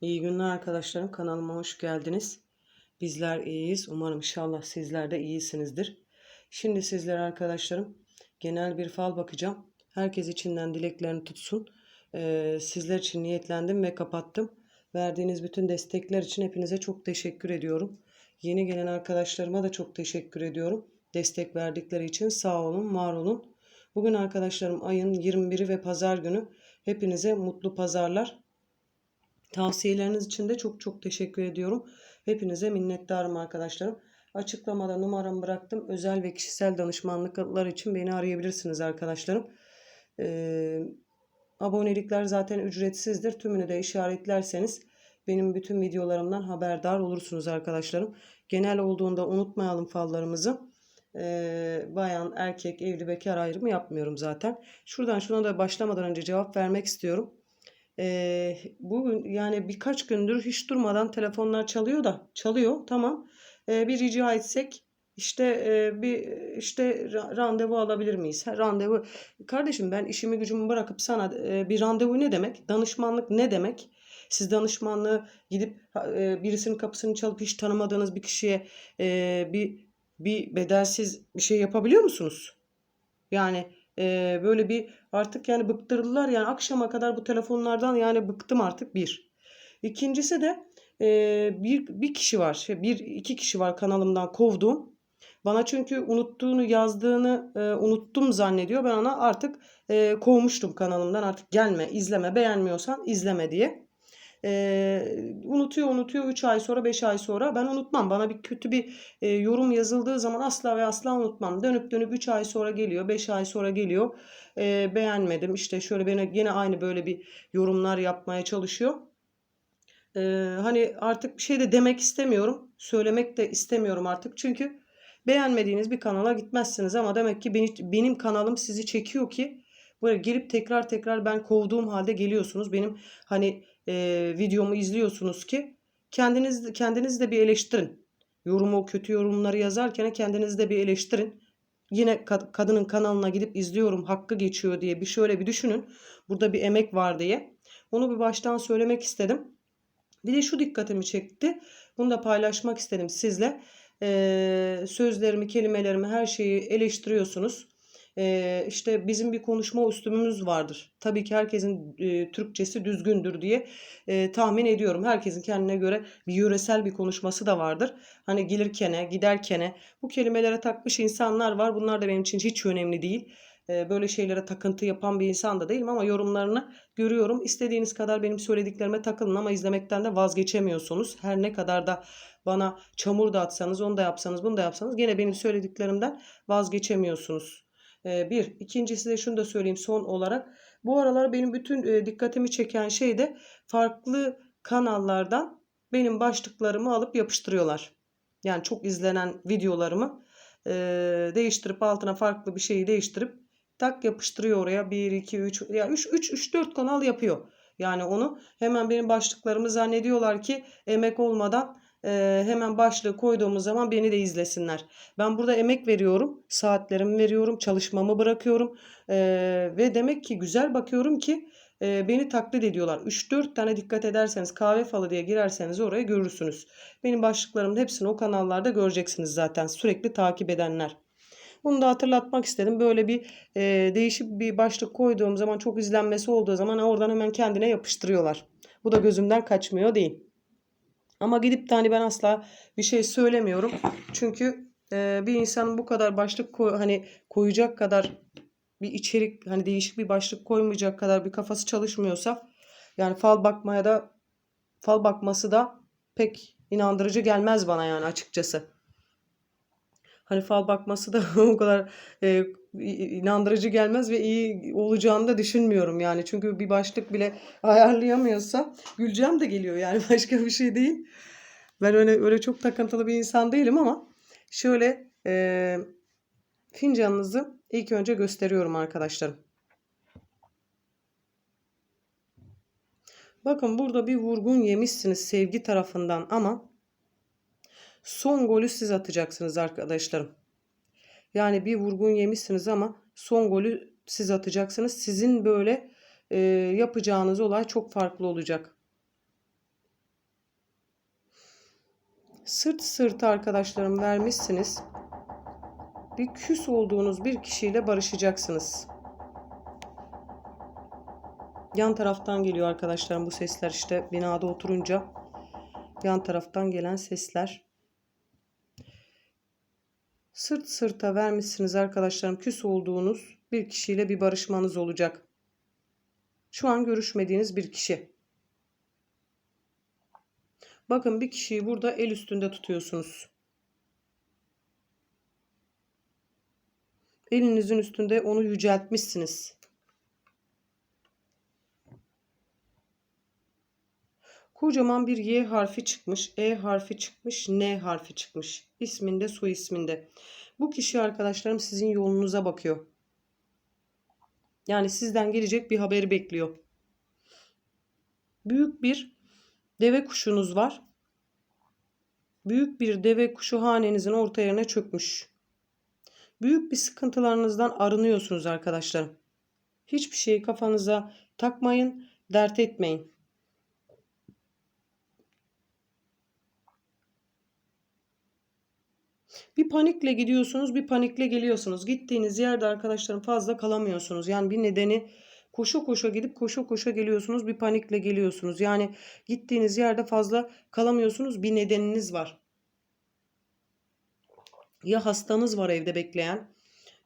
İyi günler arkadaşlarım. Kanalıma hoş geldiniz. Bizler iyiyiz. Umarım inşallah sizler de iyisinizdir. Şimdi sizlere arkadaşlarım genel bir fal bakacağım. Herkes içinden dileklerini tutsun. Ee, sizler için niyetlendim ve kapattım. Verdiğiniz bütün destekler için hepinize çok teşekkür ediyorum. Yeni gelen arkadaşlarıma da çok teşekkür ediyorum. Destek verdikleri için sağ olun, var olun. Bugün arkadaşlarım ayın 21'i ve pazar günü. Hepinize mutlu pazarlar. Tavsiyeleriniz için de çok çok teşekkür ediyorum. Hepinize minnettarım arkadaşlarım. Açıklamada numaramı bıraktım. Özel ve kişisel danışmanlıklar için beni arayabilirsiniz arkadaşlarım. Ee, abonelikler zaten ücretsizdir. Tümünü de işaretlerseniz benim bütün videolarımdan haberdar olursunuz arkadaşlarım. Genel olduğunda unutmayalım fallarımızı. Ee, bayan, erkek, evli, bekar ayrımı yapmıyorum zaten. Şuradan şuna da başlamadan önce cevap vermek istiyorum. Ee, bugün yani birkaç gündür hiç durmadan telefonlar çalıyor da çalıyor tamam. Ee, bir rica etsek işte e, bir işte ra- randevu alabilir miyiz? Ha, randevu kardeşim ben işimi gücümü bırakıp sana e, bir randevu ne demek? Danışmanlık ne demek? Siz danışmanlığı gidip e, birisinin kapısını çalıp hiç tanımadığınız bir kişiye e, bir bir bedelsiz bir şey yapabiliyor musunuz? Yani e, böyle bir artık yani bıktırdılar yani akşama kadar bu telefonlardan yani bıktım artık bir. İkincisi de e, bir, bir kişi var şey, bir iki kişi var kanalımdan kovduğum. Bana çünkü unuttuğunu yazdığını e, unuttum zannediyor. Ben ona artık e, kovmuştum kanalımdan artık gelme izleme beğenmiyorsan izleme diye. E, unutuyor unutuyor 3 ay sonra 5 ay sonra ben unutmam. Bana bir kötü bir e, yorum yazıldığı zaman asla ve asla unutmam. Dönüp dönüp 3 ay sonra geliyor 5 ay sonra geliyor. E, beğenmedim işte şöyle beni yine aynı böyle bir yorumlar yapmaya çalışıyor. E, hani artık bir şey de demek istemiyorum. Söylemek de istemiyorum artık. Çünkü beğenmediğiniz bir kanala gitmezsiniz ama demek ki beni, benim kanalım sizi çekiyor ki böyle gelip tekrar tekrar ben kovduğum halde geliyorsunuz. Benim hani e, videomu izliyorsunuz ki kendiniz kendiniz de bir eleştirin. Yorumu kötü yorumları yazarken kendiniz de bir eleştirin. Yine kad- kadının kanalına gidip izliyorum hakkı geçiyor diye bir şöyle bir düşünün. Burada bir emek var diye. Onu bir baştan söylemek istedim. Bir de şu dikkatimi çekti. Bunu da paylaşmak istedim sizle. Ee, sözlerimi, kelimelerimi, her şeyi eleştiriyorsunuz. Ee, işte bizim bir konuşma üslubumuz vardır. Tabii ki herkesin e, Türkçesi düzgündür diye e, tahmin ediyorum. Herkesin kendine göre bir yöresel bir konuşması da vardır. Hani gelirkene, giderkene bu kelimelere takmış insanlar var. Bunlar da benim için hiç önemli değil. Böyle şeylere takıntı yapan bir insan da değilim ama yorumlarını görüyorum. İstediğiniz kadar benim söylediklerime takılın ama izlemekten de vazgeçemiyorsunuz. Her ne kadar da bana çamur da atsanız, onu da yapsanız, bunu da yapsanız gene benim söylediklerimden vazgeçemiyorsunuz. Ee, bir. İkincisi de şunu da söyleyeyim son olarak. Bu aralar benim bütün e, dikkatimi çeken şey de farklı kanallardan benim başlıklarımı alıp yapıştırıyorlar. Yani çok izlenen videolarımı e, değiştirip altına farklı bir şeyi değiştirip tak yapıştırıyor oraya 1 2 3 ya 3 3 3 4 kanal yapıyor. Yani onu hemen benim başlıklarımı zannediyorlar ki emek olmadan e, hemen başlığı koyduğumuz zaman beni de izlesinler. Ben burada emek veriyorum, saatlerimi veriyorum, çalışmamı bırakıyorum E, ve demek ki güzel bakıyorum ki e, beni taklit ediyorlar. 3-4 tane dikkat ederseniz kahve falı diye girerseniz oraya görürsünüz. Benim başlıklarımın hepsini o kanallarda göreceksiniz zaten sürekli takip edenler. Bunu da hatırlatmak istedim. Böyle bir e, değişik bir başlık koyduğum zaman çok izlenmesi olduğu zaman oradan hemen kendine yapıştırıyorlar. Bu da gözümden kaçmıyor değil. Ama gidip de hani ben asla bir şey söylemiyorum. Çünkü e, bir insanın bu kadar başlık koy, hani koyacak kadar bir içerik hani değişik bir başlık koymayacak kadar bir kafası çalışmıyorsa yani fal bakmaya da fal bakması da pek inandırıcı gelmez bana yani açıkçası. Hani fal bakması da o kadar e, inandırıcı gelmez ve iyi olacağını da düşünmüyorum yani. Çünkü bir başlık bile ayarlayamıyorsa güleceğim de geliyor yani başka bir şey değil. Ben öyle öyle çok takıntılı bir insan değilim ama şöyle e, fincanınızı ilk önce gösteriyorum arkadaşlarım. Bakın burada bir vurgun yemişsiniz sevgi tarafından ama son golü siz atacaksınız arkadaşlarım. Yani bir vurgun yemişsiniz ama son golü siz atacaksınız. Sizin böyle e, yapacağınız olay çok farklı olacak. sırt sırta arkadaşlarım vermişsiniz. Bir küs olduğunuz bir kişiyle barışacaksınız. Yan taraftan geliyor arkadaşlarım bu sesler işte binada oturunca yan taraftan gelen sesler. Sırt sırta vermişsiniz arkadaşlarım küs olduğunuz bir kişiyle bir barışmanız olacak. Şu an görüşmediğiniz bir kişi. Bakın bir kişiyi burada el üstünde tutuyorsunuz. Elinizin üstünde onu yüceltmişsiniz. Kocaman bir Y harfi çıkmış, E harfi çıkmış, N harfi çıkmış. İsminde, soy isminde. Bu kişi arkadaşlarım sizin yolunuza bakıyor. Yani sizden gelecek bir haberi bekliyor. Büyük bir deve kuşunuz var. Büyük bir deve kuşu hanenizin orta yerine çökmüş. Büyük bir sıkıntılarınızdan arınıyorsunuz arkadaşlarım. Hiçbir şeyi kafanıza takmayın, dert etmeyin. Bir panikle gidiyorsunuz, bir panikle geliyorsunuz. Gittiğiniz yerde arkadaşlarım fazla kalamıyorsunuz. Yani bir nedeni koşa koşa gidip koşa koşa geliyorsunuz. Bir panikle geliyorsunuz. Yani gittiğiniz yerde fazla kalamıyorsunuz. Bir nedeniniz var. Ya hastanız var evde bekleyen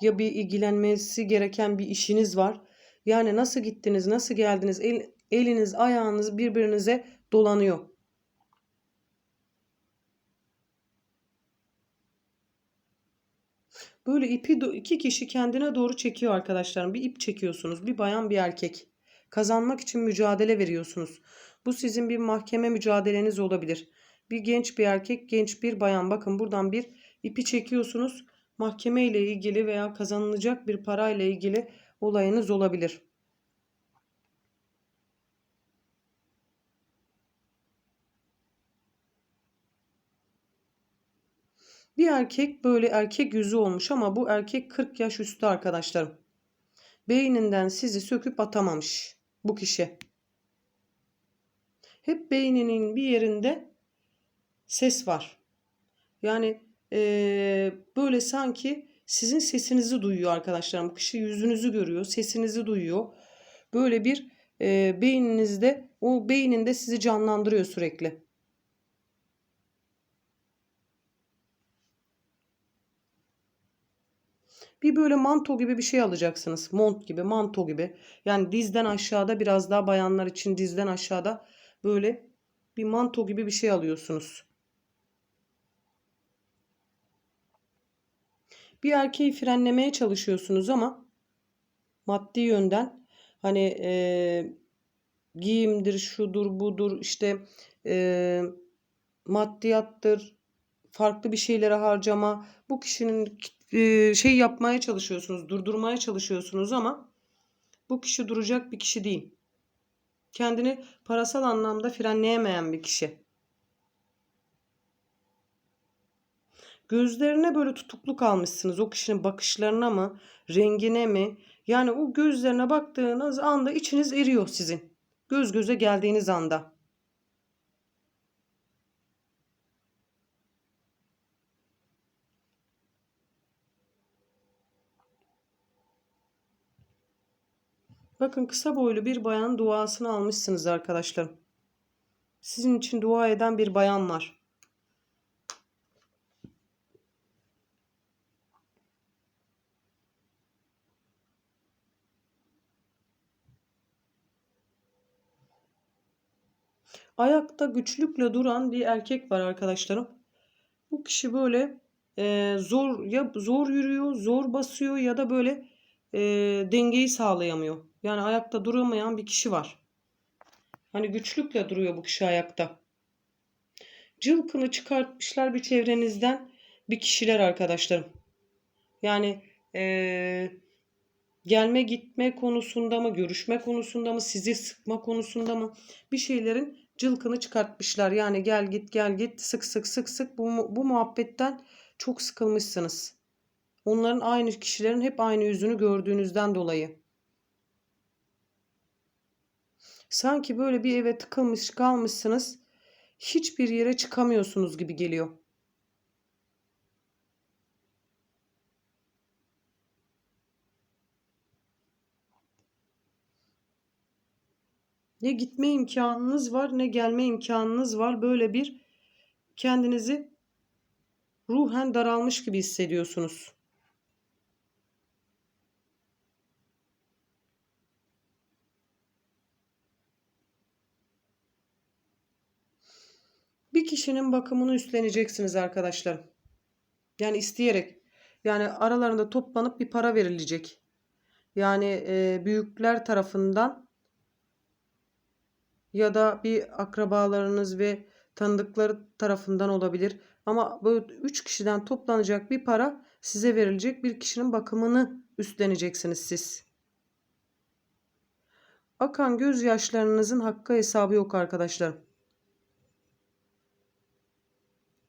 ya bir ilgilenmesi gereken bir işiniz var. Yani nasıl gittiniz, nasıl geldiniz, el, eliniz, ayağınız birbirinize dolanıyor. Böyle ipi iki kişi kendine doğru çekiyor arkadaşlarım. Bir ip çekiyorsunuz. Bir bayan bir erkek. Kazanmak için mücadele veriyorsunuz. Bu sizin bir mahkeme mücadeleniz olabilir. Bir genç bir erkek, genç bir bayan. Bakın buradan bir ipi çekiyorsunuz. Mahkeme ile ilgili veya kazanılacak bir parayla ilgili olayınız olabilir. Bir erkek böyle erkek yüzü olmuş ama bu erkek 40 yaş üstü arkadaşlarım. Beyninden sizi söküp atamamış bu kişi. Hep beyninin bir yerinde ses var. Yani ee, böyle sanki sizin sesinizi duyuyor arkadaşlarım. Bu kişi yüzünüzü görüyor, sesinizi duyuyor. Böyle bir e, beyninizde, o beyninde sizi canlandırıyor sürekli. Bir böyle manto gibi bir şey alacaksınız. Mont gibi, manto gibi. Yani dizden aşağıda biraz daha bayanlar için dizden aşağıda böyle bir manto gibi bir şey alıyorsunuz. Bir erkeği frenlemeye çalışıyorsunuz ama maddi yönden hani e, giyimdir, şudur, budur, işte e, maddiyattır, farklı bir şeylere harcama. Bu kişinin şey yapmaya çalışıyorsunuz, durdurmaya çalışıyorsunuz ama bu kişi duracak bir kişi değil. Kendini parasal anlamda frenleyemeyen bir kişi. Gözlerine böyle tutuklu kalmışsınız. O kişinin bakışlarına mı, rengine mi? Yani o gözlerine baktığınız anda içiniz eriyor sizin. Göz göze geldiğiniz anda. Bakın kısa boylu bir bayan duasını almışsınız arkadaşlarım. Sizin için dua eden bir bayan var. Ayakta güçlükle duran bir erkek var arkadaşlarım. Bu kişi böyle e, zor ya zor yürüyor, zor basıyor ya da böyle e, dengeyi sağlayamıyor. Yani ayakta duramayan bir kişi var. Hani güçlükle duruyor bu kişi ayakta. Cılkını çıkartmışlar bir çevrenizden bir kişiler arkadaşlarım. Yani ee, gelme gitme konusunda mı, görüşme konusunda mı, sizi sıkma konusunda mı bir şeylerin cılkını çıkartmışlar. Yani gel git gel git sık sık sık sık bu, bu muhabbetten çok sıkılmışsınız. Onların aynı kişilerin hep aynı yüzünü gördüğünüzden dolayı. Sanki böyle bir eve tıkılmış kalmışsınız. hiçbir yere çıkamıyorsunuz gibi geliyor. Ne gitme imkanınız var ne gelme imkanınız var. Böyle bir kendinizi ruhen daralmış gibi hissediyorsunuz. Bir kişinin bakımını üstleneceksiniz arkadaşlar. Yani isteyerek. Yani aralarında toplanıp bir para verilecek. Yani e, büyükler tarafından ya da bir akrabalarınız ve tanıdıkları tarafından olabilir. Ama bu üç kişiden toplanacak bir para size verilecek bir kişinin bakımını üstleneceksiniz siz. Akan gözyaşlarınızın hakkı hesabı yok arkadaşlar.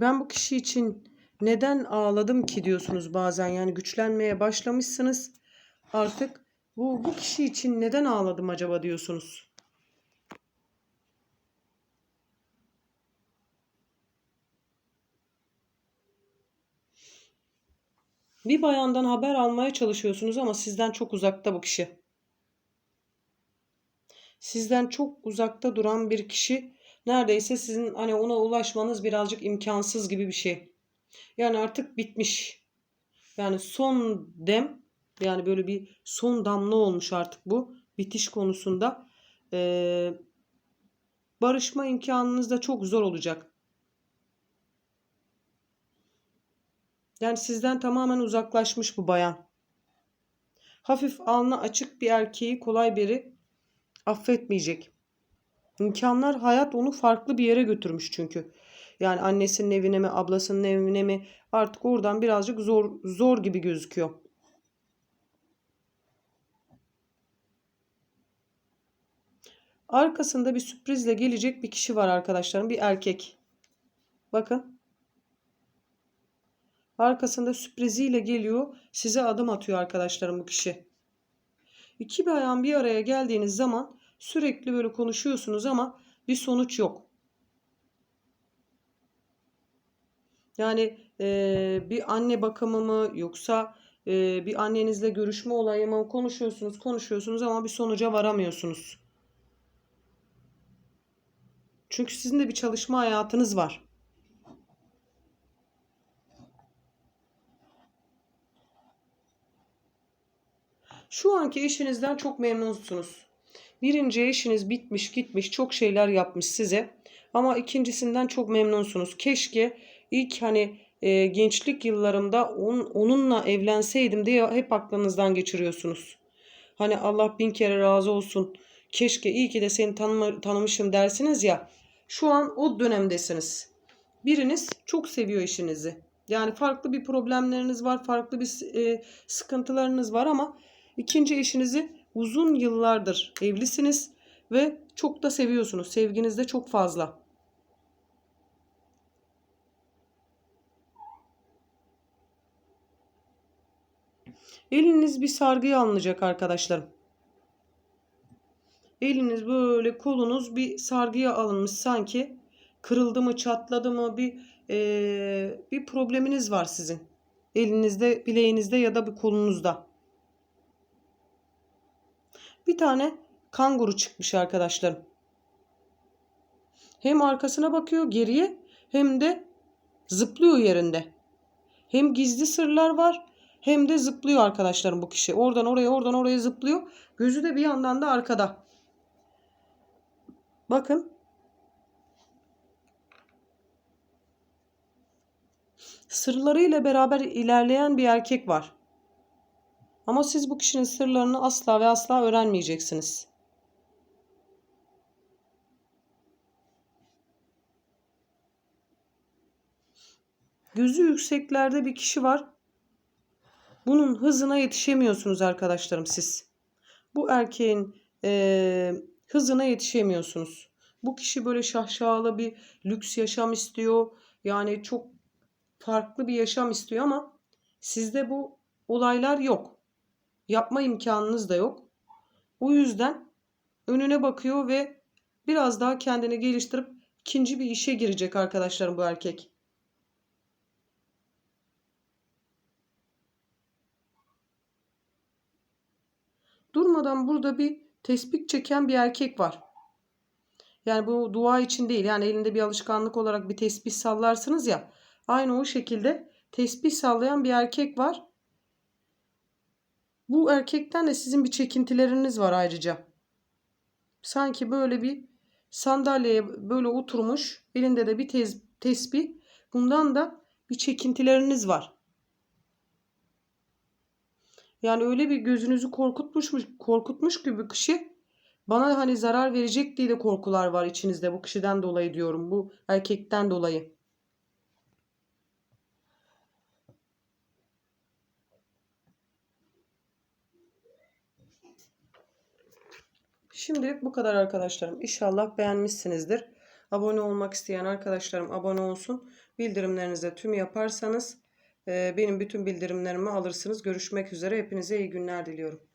Ben bu kişi için neden ağladım ki diyorsunuz bazen. Yani güçlenmeye başlamışsınız. Artık bu, bu kişi için neden ağladım acaba diyorsunuz. Bir bayandan haber almaya çalışıyorsunuz ama sizden çok uzakta bu kişi. Sizden çok uzakta duran bir kişi neredeyse sizin hani ona ulaşmanız birazcık imkansız gibi bir şey. Yani artık bitmiş. Yani son dem yani böyle bir son damla olmuş artık bu bitiş konusunda. Ee, barışma imkanınız da çok zor olacak. Yani sizden tamamen uzaklaşmış bu bayan. Hafif alnı açık bir erkeği kolay biri affetmeyecek. İmkanlar hayat onu farklı bir yere götürmüş çünkü. Yani annesinin evine mi, ablasının evine mi artık oradan birazcık zor zor gibi gözüküyor. Arkasında bir sürprizle gelecek bir kişi var arkadaşlarım. Bir erkek. Bakın. Arkasında sürpriziyle geliyor. Size adım atıyor arkadaşlarım bu kişi. İki bayan bir araya geldiğiniz zaman sürekli böyle konuşuyorsunuz ama bir sonuç yok. Yani e, bir anne bakımı mı yoksa e, bir annenizle görüşme olayı mı konuşuyorsunuz konuşuyorsunuz ama bir sonuca varamıyorsunuz. Çünkü sizin de bir çalışma hayatınız var. Şu anki eşinizden çok memnunsunuz. Birinci eşiniz bitmiş gitmiş çok şeyler yapmış size. Ama ikincisinden çok memnunsunuz. Keşke ilk hani e, gençlik yıllarımda on, onunla evlenseydim diye hep aklınızdan geçiriyorsunuz. Hani Allah bin kere razı olsun. Keşke iyi ki de seni tanıma, tanımışım dersiniz ya. Şu an o dönemdesiniz. Biriniz çok seviyor işinizi. Yani farklı bir problemleriniz var, farklı bir e, sıkıntılarınız var ama ikinci eşinizi uzun yıllardır evlisiniz ve çok da seviyorsunuz. Sevginiz de çok fazla. Eliniz bir sargıya alınacak arkadaşlarım. Eliniz böyle kolunuz bir sargıya alınmış sanki kırıldı mı çatladı mı bir e, bir probleminiz var sizin. Elinizde bileğinizde ya da bir kolunuzda. Bir tane kanguru çıkmış arkadaşlarım. Hem arkasına bakıyor geriye hem de zıplıyor yerinde. Hem gizli sırlar var hem de zıplıyor arkadaşlarım bu kişi. Oradan oraya oradan oraya zıplıyor. Gözü de bir yandan da arkada. Bakın. Sırlarıyla beraber ilerleyen bir erkek var. Ama siz bu kişinin sırlarını asla ve asla öğrenmeyeceksiniz. Gözü yükseklerde bir kişi var. Bunun hızına yetişemiyorsunuz arkadaşlarım siz. Bu erkeğin e, hızına yetişemiyorsunuz. Bu kişi böyle şahşalı bir lüks yaşam istiyor. Yani çok farklı bir yaşam istiyor ama sizde bu olaylar yok. Yapma imkanınız da yok. O yüzden önüne bakıyor ve biraz daha kendini geliştirip ikinci bir işe girecek arkadaşlarım bu erkek. Durmadan burada bir tespih çeken bir erkek var. Yani bu dua için değil. Yani elinde bir alışkanlık olarak bir tesbih sallarsınız ya. Aynı o şekilde tesbih sallayan bir erkek var. Bu erkekten de sizin bir çekintileriniz var ayrıca. Sanki böyle bir sandalyeye böyle oturmuş, elinde de bir tez, tesbih. Bundan da bir çekintileriniz var. Yani öyle bir gözünüzü korkutmuş korkutmuş gibi kişi bana hani zarar verecek diye de korkular var içinizde bu kişiden dolayı diyorum. Bu erkekten dolayı. Şimdilik bu kadar arkadaşlarım. İnşallah beğenmişsinizdir. Abone olmak isteyen arkadaşlarım abone olsun. Bildirimlerinizi tüm yaparsanız e, benim bütün bildirimlerimi alırsınız. Görüşmek üzere. Hepinize iyi günler diliyorum.